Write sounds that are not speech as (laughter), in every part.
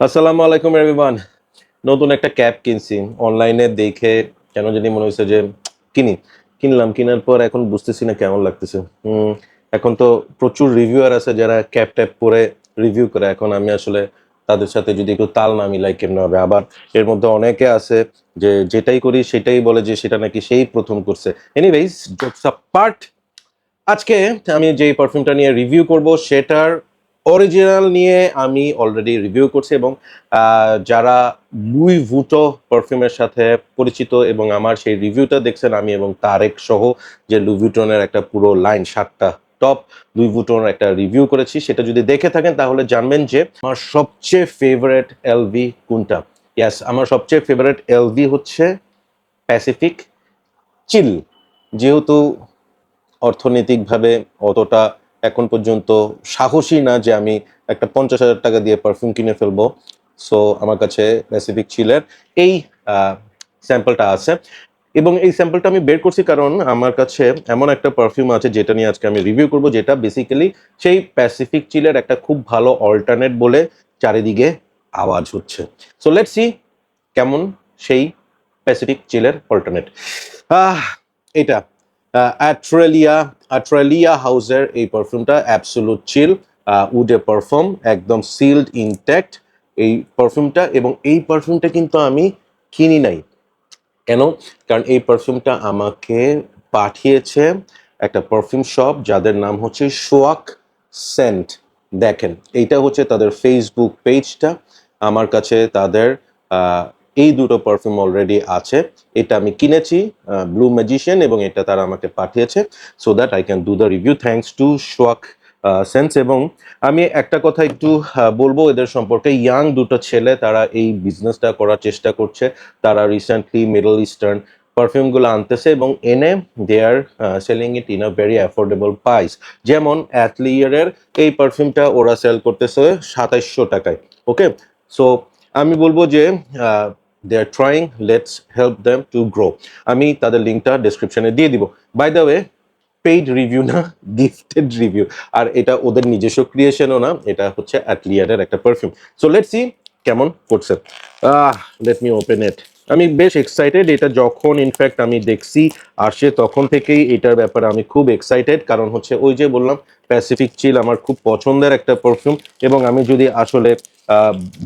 আসসালামু আলাইকুম এভরিওয়ান নতুন একটা ক্যাব কিনছি। অনলাইনে দেখে কেন জানি মনে হয়েছে যে কিনি। কিনলাম, কেনার পর এখন বুঝতেছি না কেমন লাগতেছে। এখন তো প্রচুর রিভিউয়ার আছে যারা ক্যাব ট্যাপ পরে রিভিউ করে। এখন আমি আসলে তাদের সাথে যদি একটু তাল না মিলাই কেমন হবে? আবার এর মধ্যে অনেকে আছে যে যেটাই করি সেটাই বলে যে সেটা নাকি সেই প্রথম করছে। এনিওয়েজ জোকস পার্ট আজকে আমি যে পারফিউমটা নিয়ে রিভিউ করব সেটার অরিজিনাল নিয়ে আমি অলরেডি রিভিউ করছি এবং যারা লুই ভুটো পারফিউমের সাথে পরিচিত এবং আমার সেই রিভিউটা দেখছেন আমি এবং তারেক সহ যে লুই ভুটনের একটা পুরো লাইন সাতটা টপ লুই ভুটনের একটা রিভিউ করেছি, সেটা যদি দেখে থাকেন তাহলে জানবেন যে আমার সবচেয়ে ফেভারেট এলভি কোনটা? ইয়াস আমার সবচেয়ে ফেভারেট এলভি হচ্ছে প্যাসিফিক চিল যেহেতু অর্থনৈতিকভাবে অতটা এখন পর্যন্ত সাহসী না যে আমি একটা পঞ্চাশ হাজার টাকা দিয়ে পারফিউম কিনে ফেলব। সো আমার কাছে প্যাসিফিক চিলের এই স্যাম্পলটা আছে। এবং এই স্যাম্পলটা আমি বের করছি কারণ আমার কাছে এমন একটা পারফিউম আছে যেটা নিয়ে আজকে আমি রিভিউ করব, যেটা বেসিক্যালি সেই প্যাসিফিক চিলের একটা খুব ভালো অল্টারনেট বলে চারিদিকে আওয়াজ হচ্ছে। সো লেটস সি কেমন সেই প্যাসিফিক চিলের অল্টারনেট এটা। অ্যাট্রেলিয়া অ্যাট্রেলিয়া হাউসের এই পারফিউমটা অ্যাবসোলুট চিল উডে পারফিউম একদম সিলড ইনট্যাক্ট এই পারফিউমটা এবং এই পারফিউমটা কিন্তু আমি কিনি নাই। কেন? কারণ এই পারফিউমটা আমাকে পাঠিয়েছে একটা পারফিউম শপ যাদের নাম হচ্ছে সোয়াক সেন্ট দেখেন, এইটা হচ্ছে তাদের ফেসবুক পেজটা আমার কাছে তাদের এই দুটো পারফিউম অলরেডি আছে। এটা আমি কিনেছি ব্লু ম্যাজিশিয়ান এবং এটা তারা আমাকে পাঠিয়েছে। So that I can do the review thanks to Swaq sense এবং আমি একটা কথা একটু বলব এদের সম্পর্কে। ইয়াং দুটো ছেলে তারা এই বিজনেসটা করার চেষ্টা করছে। তারা রিসেন্টলি মিডল ইস্টার্ন পারফিউমগুলো আনতেছে এবং এনে they are selling it in a very affordable price যেমন অ্যাথলিয়ারের এই পারফিউমটা ওরা সেল করতেছে সাতাইশশো টাকায় ওকে সো আমি বলব যে they are trying lets help them to grow আমি তাদের লিঙ্কটা ডিসক্রিপশনে দিয়ে দিব। By the way paid review না (laughs) গিফটেড রিভিউ আর এটা ওদের নিজস্ব ক্রিয়েশনও না, এটা হচ্ছে অ্যাটলিয়ারের একটা পারফিউম সো লেটস সি কেমন করছে। লেট মি ওপেন ইট আমি বেশ এক্সাইটেড এটা যখন ইনফ্যাক্ট আমি দেখছি, আসে তখন থেকেই এটার ব্যাপারে আমি খুব এক্সাইটেড কারণ হচ্ছে ওই যে বললাম প্যাসিফিক চিল আমার খুব পছন্দের একটা পারফিউম এবং আমি যদি আসলে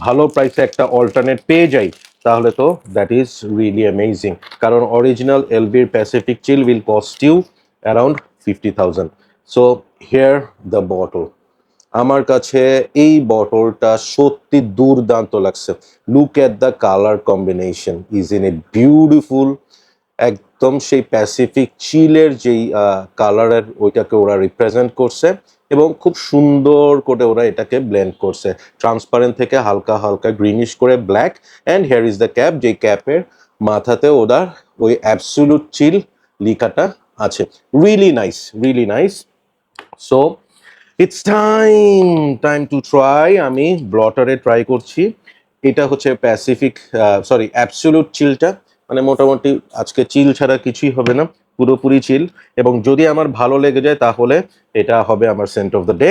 ভালো প্রাইসে একটা অল্টারনেট পেয়ে যাই তাহলে তো দ্যাট ইজ রিয়েলি অ্যামেজিং কারণ original এলবির Pacific chill will cost you around fifty thousand so here the bottle আমার কাছে এই বটলটা সত্যি দুর্দান্ত লাগছে। Look at the colour combination is in a beautiful একদম সেই প্যাসিফিক চিলের যেই কালারের ওইটাকে ওরা রিপ্রেজেন্ট করছে। এবং খুব সুন্দর করে ওরা এটাকে ব্লেন্ড করছে। ট্রান্সপারেন্ট থেকে হালকা হালকা গ্রিনিশ করে black and here is the cap যেই ক্যাপের মাথাতে ওরা ওই অ্যাবসুলুট চিল লিখাটা আছে। Really nice really nice so it's time time to try আমি ব্লটারে ট্রাই করছি। এটা হচ্ছে প্যাসিফিক সরি অ্যাবসোলুট চিলটা মানে মোটামুটি আজকে চিল ছাড়া কিছুই হবে না। পুরোপুরি চিল এবং যদি আমার ভালো লেগে যায় তাহলে এটা হবে আমার সেন্ট অফ দ্য ডে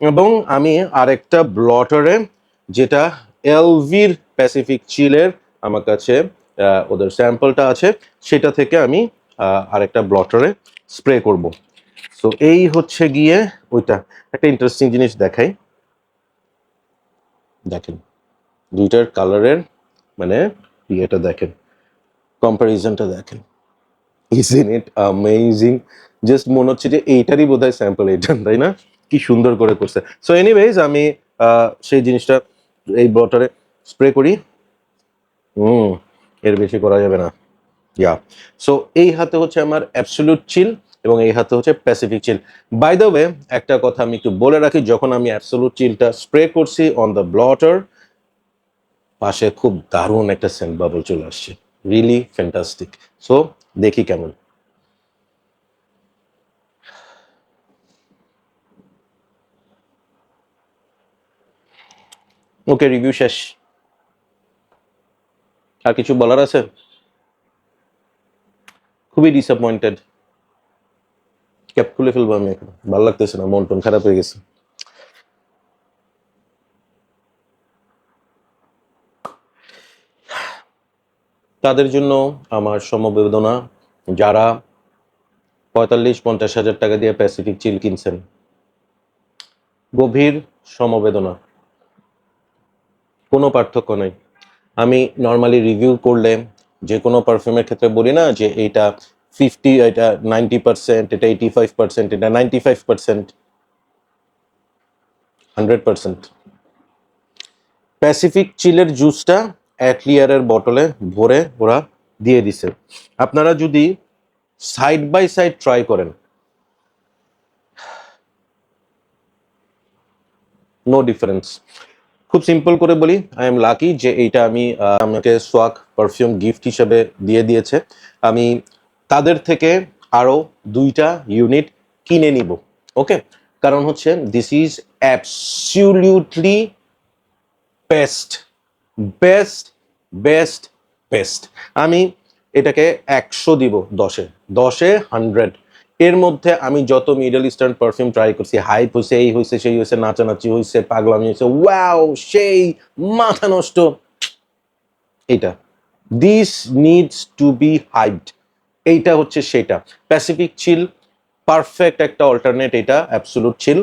এবং আমি আরেকটা ব্লটারে যেটা এলভির প্যাসিফিক চিলের আমার কাছে ওদের স্যাম্পলটা আছে, সেটা থেকে আমি আরেকটা ব্লটারে স্প্রে করব। সো এই হচ্ছে গিয়ে ওইটা। একটা ইন্টারেস্টিং জিনিস দেখাই। দেখেন, দুইটার কালারের মানে ইয়েটা দেখেন কম্পারিজনটা দেখেন। Is in it amazing just মনে হচ্ছে যে এইটারই বোধ হয় স্যাম্পল এইটা তাই না? কি সুন্দর করে করছে। সো এনিওয়েজ আমি সেই জিনিসটা এই বটারে স্প্রে করি। হুম এর বেশি করা যাবে না। ইয়া সো এই হাতে হচ্ছে আমার অ্যাবসলিউট চিল এবং এই হাতে হচ্ছে Pacific chill by the way একটা কথা আমি একটু বলে রাখি যখন আমি অ্যাবসলিউট চিলটা স্প্রে করছি অন দ্য ব্লটার পাশে খুব দারুণ একটা সেন্ট বাবল চলে আসছে। রিয়েলি ফ্যান্টাস্টিক সো দেখি কেমন। ওকে রিভিউ শেষ। আর কিছু বলার আছে? খুবই ডিসঅ্যাপয়েন্টেড ক্যাপ খুলে ফেলব আমি এখন। ভালো লাগতেছে না মন টন খারাপ হয়ে গেছে। তাদের জন্য আমার সমবেদনা, যারা পঁয়তাল্লিশ, পঞ্চাশ হাজার টাকা দিয়ে প্যাসিফিক চিল কিনছেন। গভীর সমবেদনা। কোনো পার্থক্য নেই। আমি নর্মালি রিভিউ করলে যে কোনো পারফিউমের ক্ষেত্রে বলি না যে এইটা ফিফটি এটা নাইনটি পার্সেন্ট এটা এইটি ফাইভ পার্সেন্ট এটা ninety five percent hundred percent Pacific চিলের জুসটা অ্যাটলিয়ারের বটলে ভরে ওরা দিয়ে দিছে। আপনারা যদি সাইড বাই সাইড ট্রাই করেন নো ডিফারেন্স খুব সিম্পল করে বলি আই এম লাকি যে এইটা আমি আমাকে সোয়াক পারফিউম গিফট হিসেবে দিয়ে দিয়েছে। আমি তাদের থেকে আরও দুইটা ইউনিট কিনে নিব ওকে কারণ হচ্ছে this is absolutely best best best best আমি এটাকে একশো দিব দশে। দশে হান্ড্রেড এর মধ্যে আমি যত মিডল ইস্টার্ন পারফিউম ট্রাই করছি হাইপ হয়েছে এই হয়েছে সেই হয়েছে নাচানাচি হয়েছে পাগলামি হয়েছে ওয়াও সেই মাথা নষ্ট। এইটা। This needs to be hyped এইটা হচ্ছে সেটা। প্যাসিফিক চিল পারফেক্ট একটা অল্টারনেট এটা অ্যাবসোলুট ছিল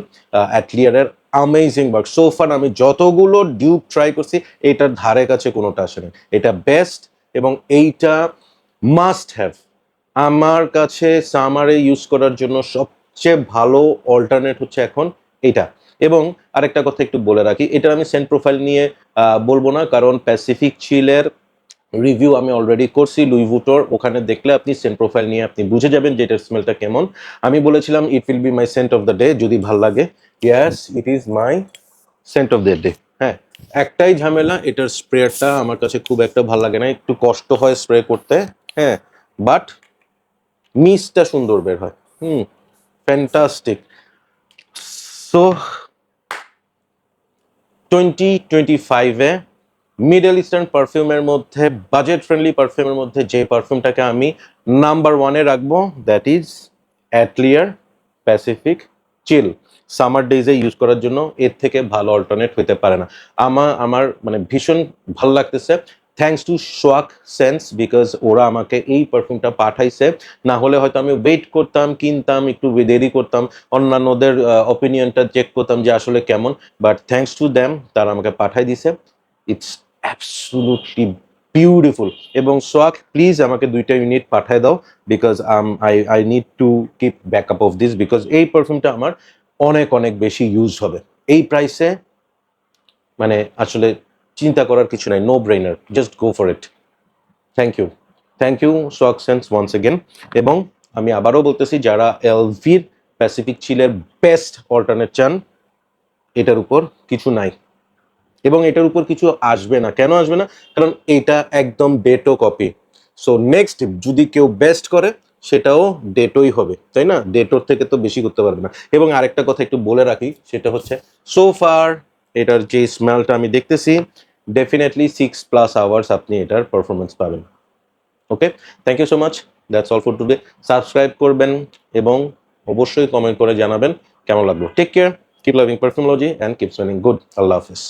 অ্যাটলিয়ারের অ্যামেজিং ওয়ার্ক সোফার আমি যতগুলো ডিউব ট্রাই করছি, এটার ধারে কাছে কোনোটা আসেনি এটা বেস্ট এবং এইটা মাস্ট হ্যাভ আমার কাছে সামারে ইউজ করার জন্য সবচেয়ে ভালো অল্টারনেট হচ্ছে এখন এটা। এবং আরেকটা কথা একটু বলে রাখি, এটা আমি সেন্ট প্রোফাইল নিয়ে বলব না, কারণ প্যাসিফিক চিলের রিভিউ আমি অলরেডি করছি লুইভুটোর ওখানে দেখলে আপনি সেন্ট প্রোফাইল নিয়ে আপনি বুঝে যাবেন যে এটার স্মেলটা কেমন। আমি বলেছিলাম it will be my scent of the day যদি ভালো লাগে। Yes it is my scent of the day হ্যাঁ একটাই ঝামেলা, এটার স্প্রেটা আমার কাছে খুব একটা ভালো লাগে না, একটু কষ্ট হয় স্প্রে করতে। হ্যাঁ বাট মিসটা সুন্দর বের হয়। Hmm fantastic so twenty twenty ফাইভে মিডল ইস্টার্ন পারফিউমের মধ্যে বাজেট ফ্রেন্ডলি পারফিউমের মধ্যে যে পারফিউমটাকে আমি নাম্বার ওয়ানে রাখব that is Atelier Pacific chill summer ডেজে use করার জন্য এর থেকে ভালো অল্টারনেট হতে পারে না। আমার আমার মানে ভীষণ ভালো লাগতেছে। Thanks to Swaq sense because ওরা আমাকে এই পারফিউমটা পাঠাইছে। না হলে হয়তো আমি ওয়েট করতাম, কিনতাম, একটু দেরি করতাম, অন্যান্যদের অপিনিয়নটা চেক করতাম যে আসলে কেমন। বাট থ্যাংকস টু দ্যাম তারা আমাকে পাঠাই দিছে। ইটস অ্যাবসলুটলি বিউটিফুল এবং সোয়াক প্লিজ আমাকে দুইটা ইউনিট পাঠায় দাও because I I need to keep back up of this because এই পারফিউমটা আমার অনেক অনেক বেশি ইউজ হবে। এই প্রাইসে মানে আসলে চিন্তা করার কিছু নাই no brainer just go for it thank you thank you Swaq sense once again এবং আমি আবারও বলতেছি, যারা এলভির প্যাসিফিক চিলের বেস্ট অল্টারনেট চান, এটার উপর কিছু নাই। এবং এটার উপর কিছু আসবে না। কেন আসবে না? কারণ এটা একদম ডেটো কপি সো নেক্সট যদি কেউ বেস্ট করে, সেটাও ডেটোই হবে, তাই না? ডেটোর থেকে তো বেশি করতে পারবে না। এবং আরেকটা কথা একটু বলে রাখি, সেটা হচ্ছে সো ফার এটার যে স্মেলটা আমি দেখতেছি ডেফিনেটলি সিক্স প্লাস আওয়ার্স আপনি এটার পারফরমেন্স পাবেন। Okay thank you so much that's all for today subscribe করবেন এবং অবশ্যই কমেন্ট করে জানাবেন কেমন লাগল। Take care keep loving Perfumology and keep smelling good Allah Hafiz.